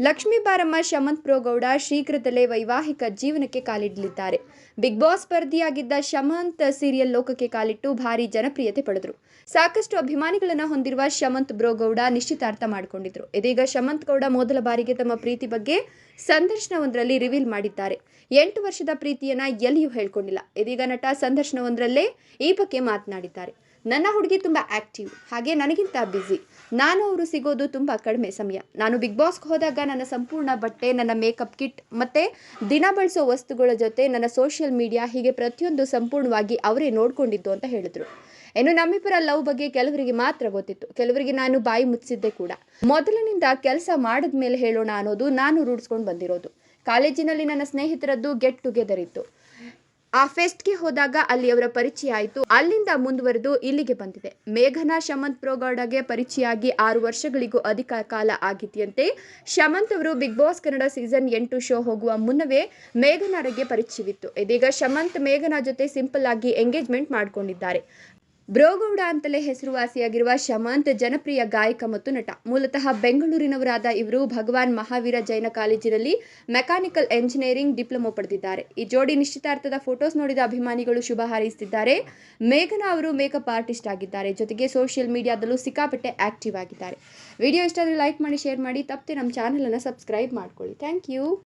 ಲಕ್ಷ್ಮೀ ಬಾರಮ್ಮ, ಶಮಂತ್ ಪ್ರೋಗೌಡ ಶೀಘ್ರದಲ್ಲೇ ವೈವಾಹಿಕ ಜೀವನಕ್ಕೆ ಕಾಲಿಡಲಿದ್ದಾರೆ. ಬಿಗ್ ಬಾಸ್ ಸ್ಪರ್ಧಿಯಾಗಿದ್ದ ಶಮಂತ್ ಸೀರಿಯಲ್ ಲೋಕಕ್ಕೆ ಕಾಲಿಟ್ಟು ಭಾರಿ ಜನಪ್ರಿಯತೆ ಪಡೆದರು. ಸಾಕಷ್ಟು ಅಭಿಮಾನಿಗಳನ್ನು ಹೊಂದಿರುವ ಶಮಂತ್ ಬ್ರೋಗೌಡ ನಿಶ್ಚಿತಾರ್ಥ ಮಾಡಿಕೊಂಡಿದ್ರು. ಇದೀಗ ಶಮಂತ್ ಗೌಡ ಮೊದಲ ಬಾರಿಗೆ ತಮ್ಮ ಪ್ರೀತಿ ಬಗ್ಗೆ ಸಂದರ್ಶನವೊಂದರಲ್ಲಿ ರಿವೀಲ್ ಮಾಡಿದ್ದಾರೆ. ಎಂಟು ವರ್ಷದ ಪ್ರೀತಿಯನ್ನ ಎಲ್ಲಿಯೂ ಹೇಳ್ಕೊಂಡಿಲ್ಲ. ಇದೀಗ ನಟ ಸಂದರ್ಶನವೊಂದರಲ್ಲೇ ಈ ಬಗ್ಗೆ ಮಾತನಾಡಿದ್ದಾರೆ. ನನ್ನ ಹುಡುಗಿ ತುಂಬ ಆಕ್ಟಿವ್ ಹಾಗೆ ನನಗಿಂತ ಬ್ಯುಸಿ ನಾನು ಅವರು ಸಿಗೋದು ತುಂಬ ಕಡಿಮೆ ಸಮಯ. ನಾನು ಬಿಗ್ ಬಾಸ್ಗೆ ಹೋದಾಗ ನನ್ನ ಸಂಪೂರ್ಣ ಬಟ್ಟೆ, ನನ್ನ ಮೇಕಪ್ ಕಿಟ್ ಮತ್ತು ದಿನ ಬಳಸೋ ವಸ್ತುಗಳ ಜೊತೆ ನನ್ನ ಸೋಷಿಯಲ್ ಮೀಡಿಯಾ ಹೀಗೆ ಪ್ರತಿಯೊಂದು ಸಂಪೂರ್ಣವಾಗಿ ಅವರೇ ನೋಡಿಕೊಂಡಿದ್ದು ಅಂತ ಹೇಳಿದ್ರು. ಇನ್ನು ನಮ್ಮಿಬ್ಬರ ಲವ್ ಬಗ್ಗೆ ಕೆಲವರಿಗೆ ಮಾತ್ರ ಗೊತ್ತಿತ್ತು. ಕೆಲವರಿಗೆ ನಾನು ಬಾಯಿ ಮುಚ್ಚಿದ್ದೆ ಕೂಡ. ಮೊದಲಿನಿಂದ ಕೆಲಸ ಮಾಡಿದ ಮೇಲೆ ಹೇಳೋಣ ಅನ್ನೋದು ನಾನು ರೂಢಿಸ್ಕೊಂಡು ಬಂದಿರೋದು. ಕಾಲೇಜಿನಲ್ಲಿ ನನ್ನ ಸ್ನೇಹಿತರದ್ದು ಗೆಟ್ ಟುಗೆದರ್ ಇತ್ತು. ಆ ಫೆಸ್ಟ್ಗೆ ಹೋದಾಗ ಅಲ್ಲಿ ಅವರ ಪರಿಚಯ ಆಯಿತು. ಅಲ್ಲಿಂದ ಮುಂದುವರೆದು ಇಲ್ಲಿಗೆ ಬಂದಿದೆ. ಮೇಘನಾ ಶಮಂತ್ ಪ್ರೋಗೌಡಗೆ ಪರಿಚಯ ಆಗಿ ಆರು ವರ್ಷಗಳಿಗೂ ಅಧಿಕ ಕಾಲ ಆಗಿದೆಯಂತೆ. ಶಮಂತ್ ಅವರು ಬಿಗ್ ಬಾಸ್ ಕನ್ನಡ ಸೀಸನ್ ಎಂಟು ಶೋ ಹೋಗುವ ಮುನ್ನವೇ ಮೇಘನಾರಿಗೆ ಪರಿಚಯವಿತ್ತು. ಇದೀಗ ಶಮಂತ್, ಮೇಘನಾ ಜೊತೆ ಸಿಂಪಲ್ ಆಗಿ ಎಂಗೇಜ್ಮೆಂಟ್ ಮಾಡಿಕೊಂಡಿದ್ದಾರೆ. ಬ್ರೋಗೌಡ ಅಂತಲೇ ಹೆಸರುವಾಸಿಯಾಗಿರುವ ಶಮಂತ್ ಜನಪ್ರಿಯ ಗಾಯಕ ಮತ್ತು ನಟ. ಮೂಲತಃ ಬೆಂಗಳೂರಿನವರಾದ ಇವರು ಭಗವಾನ್ ಮಹಾವೀರ ಜೈನ ಕಾಲೇಜಿನಲ್ಲಿ ಮೆಕ್ಯಾನಿಕಲ್ ಎಂಜಿನಿಯರಿಂಗ್ ಡಿಪ್ಲೊಮೊ ಪಡೆದಿದ್ದಾರೆ. ಈ ಜೋಡಿ ನಿಶ್ಚಿತಾರ್ಥದ ಫೋಟೋಸ್ ನೋಡಿದ ಅಭಿಮಾನಿಗಳು ಶುಭ ಹಾರೈಸುತ್ತಿದ್ದಾರೆ. ಮೇಘನಾ ಅವರು ಮೇಕಪ್ ಆರ್ಟಿಸ್ಟ್ ಆಗಿದ್ದಾರೆ. ಜೊತೆಗೆ ಸೋಷಿಯಲ್ ಮೀಡಿಯಾದಲ್ಲೂ ಸಿಕ್ಕಾಪಟ್ಟೆ ಆಕ್ಟಿವ್ ಆಗಿದ್ದಾರೆ. ವಿಡಿಯೋ ಇಷ್ಟ ಆದರೆ ಲೈಕ್ ಮಾಡಿ, ಶೇರ್ ಮಾಡಿ. ತಪ್ಪದೆ ನಮ್ಮ ಚಾನಲನ್ನು ಸಬ್ಸ್ಕ್ರೈಬ್ ಮಾಡ್ಕೊಳ್ಳಿ. Thank you.